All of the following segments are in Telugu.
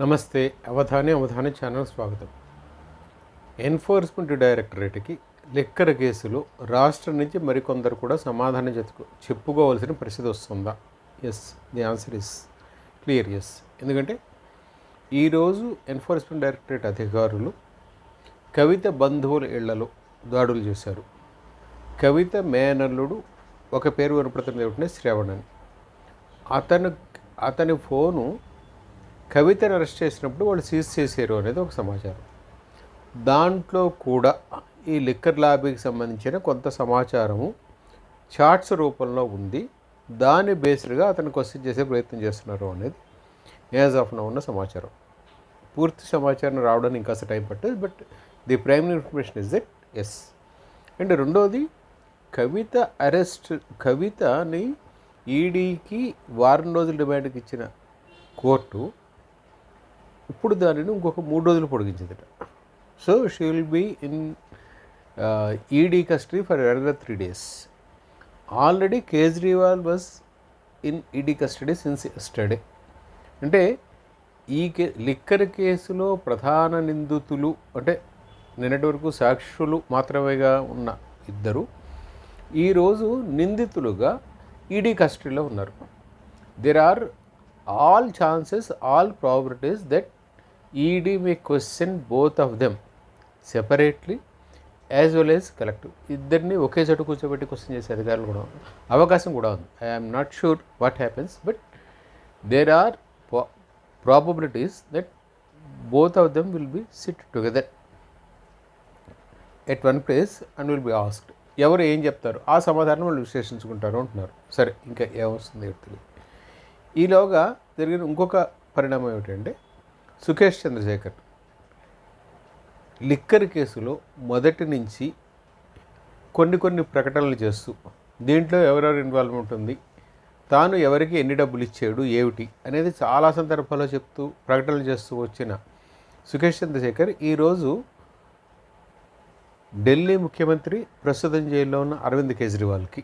నమస్తే అవధాని అవధాని ఛానల్ స్వాగతం. ఎన్ఫోర్స్మెంట్ డైరెక్టరేట్కి లెక్కర కేసులో రాష్ట్రం నుంచి మరికొందరు కూడా సమాధానం చెప్పుకో చెప్పుకోవాల్సిన పరిస్థితి వస్తుందా? Yes the answer is clear yes ఎందుకంటే ఈరోజు ఎన్ఫోర్స్మెంట్ డైరెక్టరేట్ అధికారులు కవిత బంధువుల ఇళ్ళలో దాడులు చేశారు. కవిత మేనల్లుడు ఒక పేరు వినపడుతున్న ఏమిటంటే శ్రవణ్ అని అతను అతని ఫోను కవితను అరెస్ట్ చేసినప్పుడు వాళ్ళు సీజ్ చేశారు అనేది ఒక సమాచారం. దాంట్లో కూడా ఈ లిక్కర్ లాబీకి సంబంధించిన కొంత సమాచారము చార్ట్స్ రూపంలో ఉంది. దాని బేస్డ్గా అతను క్వశ్చన్ చేసే ప్రయత్నం చేస్తున్నారు అనేది యాజ్ ఆఫ్ నౌ ఉన్న సమాచారం. పూర్తి సమాచారం రావడానికి ఇంకాస్త టైం పట్టదు but the primary information is that yes. And రెండోది కవిత అరెస్ట్ కవితని ఈడీకి వారం రోజుల డిమాండ్కి ఇచ్చిన కోర్టు ఇప్పుడు దానిని ఇంకొక మూడు రోజులు పొడిగించిందట. So she will be in ED custody for another three days already Kejriwal was in ED custody since yesterday అంటే ఈ కే లిక్కర్ కేసులో ప్రధాన నిందితులు అంటే నిన్నటి వరకు సాక్షులు మాత్రమేగా ఉన్న ఇద్దరు ఈరోజు నిందితులుగా ఈడీ కస్టడీలో ఉన్నారు. There are all chances all probabilities that ED may question both of them separately as well as collective ఇద్దరిని ఒకే చోట కూర్చోబెట్టి క్వశ్చన్ చేసే అధికారులు కూడా అవకాశం కూడా ఉంది. I'm not sure what happens but there are probabilities that both of them will be sit together at one place and will be asked ఎవరు ఏం చెప్తారు? ఆ సమాధానం వాళ్ళు విశ్లేషించుకుంటారు అంటున్నారు. సరే ఇంకా ఏమొస్తుంది తెలియదు. ఈలోగా జరిగిన ఇంకొక పరిణామం ఏమిటంటే సుఖేష్ చంద్రశేఖర్. లిక్కర్ కేసులో మొదటి నుంచి కొన్ని కొన్ని ప్రకటనలు చేస్తూ దీంట్లో ఎవరెవరు ఇన్వాల్వ్మెంట్ ఉంది తాను ఎవరికి ఎన్ని డబ్బులు ఇచ్చాడు ఏమిటి అనేది చాలా సందర్భాల్లో చెప్తూ ప్రకటనలు చేస్తూ వచ్చిన సుఖేష్ చంద్రశేఖర్ ఈరోజు ఢిల్లీ ముఖ్యమంత్రి ప్రస్తుతం జైల్లో ఉన్న అరవింద్ కేజ్రీవాల్కి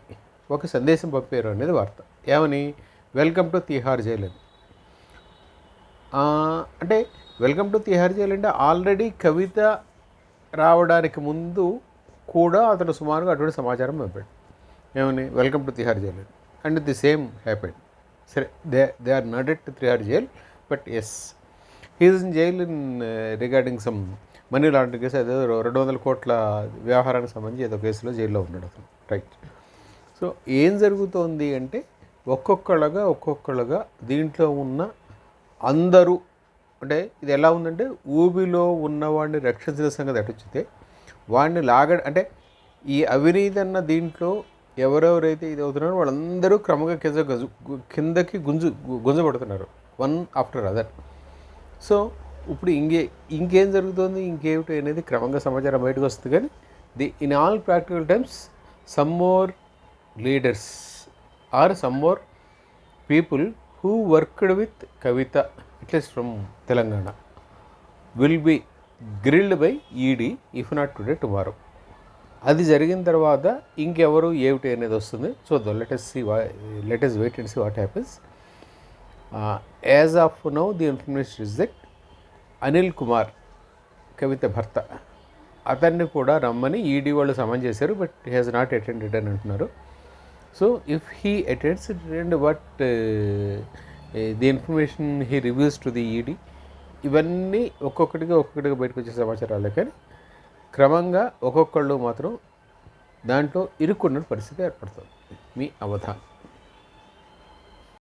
ఒక సందేశం పంపారు అనేది వార్త. ఏమని? వెల్కమ్ టు తిహార్ జైలు అని అంటే వెల్కమ్ టు తిహార్ జైలు అంటే ఆల్రెడీ కవిత రావడానికి ముందు కూడా అతను సుమారుగా అటువంటి సమాచారం పంపాడు. ఏమని? Welcome to Tihar jail and the same happened సరే they they are not at Tihar jail but yes. He's in jail in regarding some money లాంటి కేసు అదే రెండు వందల కోట్ల వ్యవహారానికి సంబంధించి ఏదో కేసులో జైల్లో ఉన్నాడు అతను. రైట్. సో ఏం జరుగుతోంది అంటే ఒక్కొక్కళ్ళగా ఒక్కొక్కళ్ళగా దీంట్లో ఉన్న అందరూ అంటే ఇది ఎలా ఉందంటే ఊబిలో ఉన్నవాడిని రక్షించిన సంగతి అటుచితే వాడిని లాగ అంటే ఈ అవినీతి అన్న దీంట్లో ఎవరెవరైతే ఇది అవుతున్నారో వాళ్ళందరూ క్రమంగా కింద గజు కిందకి గుంజు గుంజబడుతున్నారు వన్ ఆఫ్టర్ అదర్. సో ఇప్పుడు ఇంకే ఇంకేం జరుగుతుంది? ఇంకేమిటి అనేది క్రమంగా సమాచారం బయటకు వస్తుంది. కానీ the in all practical times some more leaders are some more people who worked with Kavitha at least from Telangana will be grilled by ED if not today tomorrow అది జరిగిన తర్వాత ఇంకెవరు ఏమిటి అనేది వస్తుంది. చూద్దాం latest see latest wait and see what happens as of now the information is that Anil Kumar Kavitha భర్త అతన్ని కూడా రమ్మని ఈడీ వాళ్ళు సమన్ చేశారు but he has not attended అని అంటున్నారు. So if he attends and what the information he reviews to the ED ఇవన్నీ ఒక్కొక్కటిగా ఒక్కొక్కటిగా బయటకు వచ్చే సమాచారాలే కానీ క్రమంగా ఒక్కొక్కళ్ళు మాత్రం దాంట్లో ఇరుక్కున్న పరిస్థితి ఏర్పడుతుంది. మీ అవధానం.